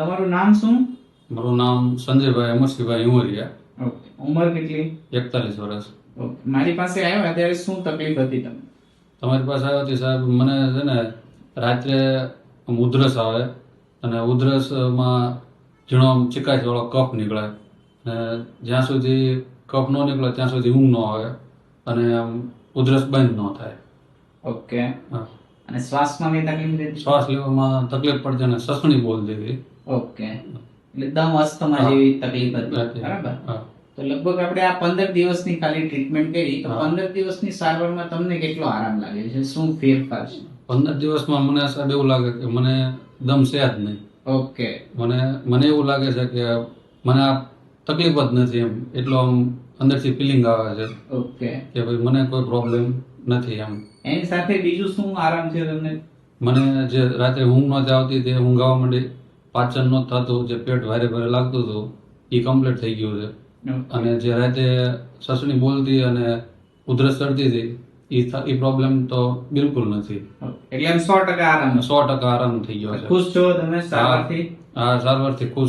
તમારું નામ શું? મારું નામ સંજયભાઈ અમરસિંહભાઈ ઇમોરિયા ઓકે. ઉંમર કેટલી? એકતાલીસ વર્ષ. ઓકે. મારી પાસે આવ્યા ત્યારે શું તકલીફ હતી તમને? તમારી પાસે આવ્યો હતી સાહેબ મને છે ને રાત્રે ઉધરસ આવે અને ઉધરસમાં ઝીણો આમ ચિકાશ વાળો કફ નીકળે. અને જ્યાં સુધી કફ ન નીકળે ત્યાં સુધી ઊંઘ ન આવે અને ઉધરસ બંધ ન થાય. ઓકે. અને શ્વાસમાં તકલીફ શ્વાસ લેવામાં તકલીફ પડતી અને સસણી બોલતી હતી. ઓકે. એટલે દમ અસ્થમા જેવી તકલીફ હતી. બરાબર? તો લગભગ આપણે આ પંદર દિવસની ખાલી ટ્રીટમેન્ટ કરી તો પંદર દિવસની સારવારમાં તમને કેટલો આરામ લાગે છે? શું ફેરફાર છે? પંદર દિવસમાં મને સાહેબ એવું લાગે કે મને દમ છે જ નહીં. ઓકે. મને મને એવું લાગે છે કે મને આ તકલીફ જ નથી એમ. એટલો આમ અંદરથી ફિલિંગ આવે છે ઓકે. કે ભાઈ મને કોઈ પ્રોબ્લેમ નથી એમ. એની સાથે બીજું શું આરામ છે તમને? મને જે રાત્રે ઊંઘ નહોતી આવતી તે ઊંઘ આવવા માંડી પાચન નહોતું થતું જે પેટ ભારે ભારે લાગતું હતું એ કમ્પ્લીટ થઈ ગયું છે. અને જે રાતે સસણી બોલતી અને ઉધરસ ચડતી હતી એ પ્રોબ્લેમ તો બિલકુલ નથી. એટલે સો ટકા આરામ. સો ટકા આરામ થઈ ગયો છે. ખુશ છો તમે સારવારથી? હા સારવારથી ખુશ